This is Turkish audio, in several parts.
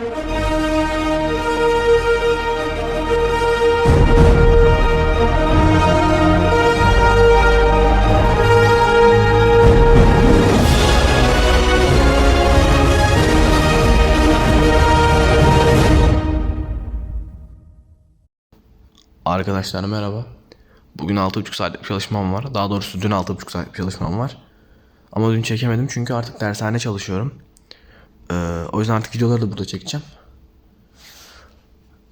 Arkadaşlar merhaba. Bugün 6,5 saatlik çalışmam var. Daha doğrusu dün 6,5 saatlik çalışmam var. Ama dün çekemedim çünkü artık dershane çalışıyorum. Ee, o yüzden artık videoları da burada çekeceğim.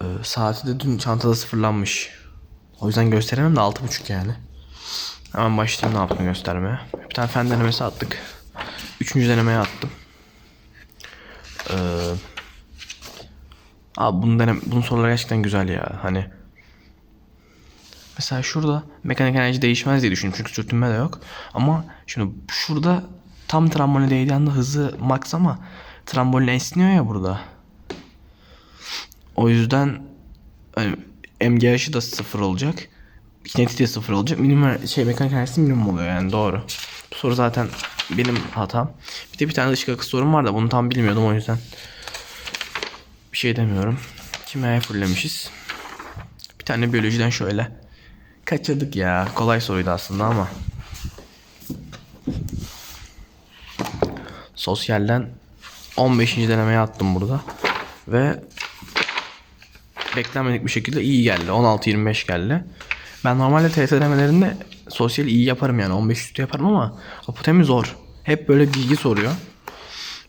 Ee, saati de dün çantada sıfırlanmış. O yüzden gösteremem de 6,5 yani. Hemen başlayayım ne yaptığını göstermeye. Bir tane fen denemesi attık. Üçüncü denemeye attım. Ee, abi bunun, denem bunun soruları gerçekten güzel ya. Hani Mesela şurada mekanik enerji değişmez diye düşündüm çünkü sürtünme de yok. Ama şimdi şurada tam tramboline değdiği anda hızı max ama trambolin esniyor ya burada. O yüzden hani, MGH'ı da sıfır olacak. Kineti de sıfır olacak. Minimum şey mekanik enerjisi minimum oluyor yani doğru. Bu soru zaten benim hatam. Bir de bir tane ışık akısı sorum var da bunu tam bilmiyordum o yüzden. Bir şey demiyorum. Kimyaya fullemişiz. Bir tane biyolojiden şöyle. Kaçırdık ya. Kolay soruydu aslında ama. Sosyalden 15. denemeye attım burada. Ve beklenmedik bir şekilde iyi geldi. 16-25 geldi. Ben normalde TYT denemelerinde sosyal iyi yaparım yani 15 üstü yaparım ama apotemi zor. Hep böyle bilgi soruyor.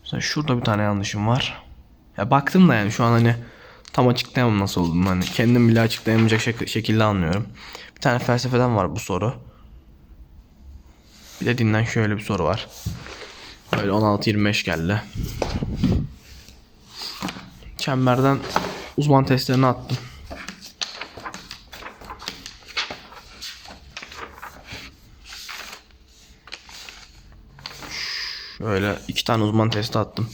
Mesela şurada bir tane yanlışım var. Ya baktım da yani şu an hani tam açıklayamam nasıl olduğunu. Hani kendim bile açıklayamayacak şek- şekilde anlıyorum. Bir tane felsefeden var bu soru. Bir de dinden şöyle bir soru var. Böyle 16-25 geldi. Çemberden uzman testlerini attım. Şöyle iki tane uzman testi attım.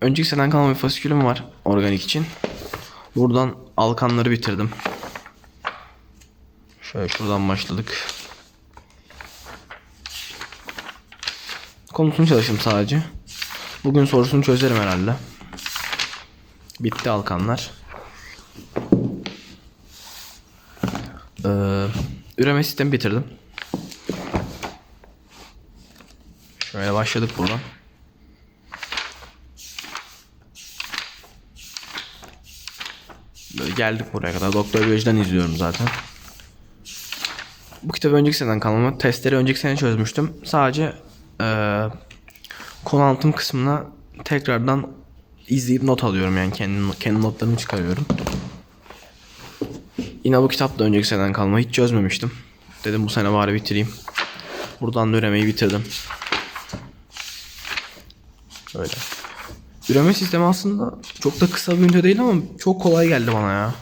Önceki seneden kalan bir fasikülüm var organik için. Buradan alkanları bitirdim. Şöyle şuradan başladık. Konusunu çalıştım sadece. Bugün sorusunu çözerim herhalde. Bitti alkanlar. Ee, üreme sistemi bitirdim. Şöyle başladık buradan. Böyle geldik buraya kadar. Doktor Biyoloji'den izliyorum zaten. Bu kitabı önceki seneden kalma. Testleri önceki sene çözmüştüm. Sadece eee konu anlatım kısmına tekrardan izleyip not alıyorum yani kendi, kendi notlarımı çıkarıyorum. Yine bu kitap da önceki seneden kalma. Hiç çözmemiştim. Dedim bu sene bari bitireyim. Buradan da üremeyi bitirdim. Öyle. Üreme sistemi aslında çok da kısa bir ünite değil ama çok kolay geldi bana ya.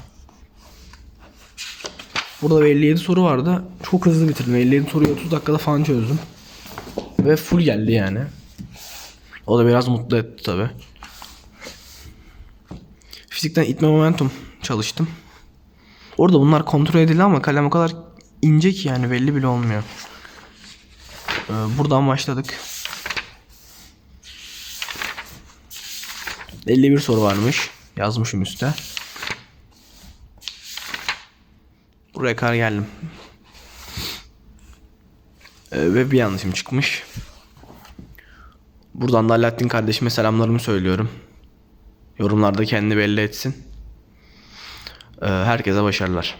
Burada bir 57 soru vardı. Çok hızlı bitirdim. 57 soruyu 30 dakikada falan çözdüm. Ve full geldi yani. O da biraz mutlu etti tabi. Fizikten itme momentum çalıştım. Orada bunlar kontrol edildi ama kalem o kadar ince ki yani belli bile olmuyor. Ee, buradan başladık. 51 soru varmış. Yazmışım üstte. Buraya kadar geldim. Ee, ve bir yanlışım çıkmış. Buradan da Alaaddin kardeşime selamlarımı söylüyorum. Yorumlarda kendini belli etsin. Ee, herkese başarılar.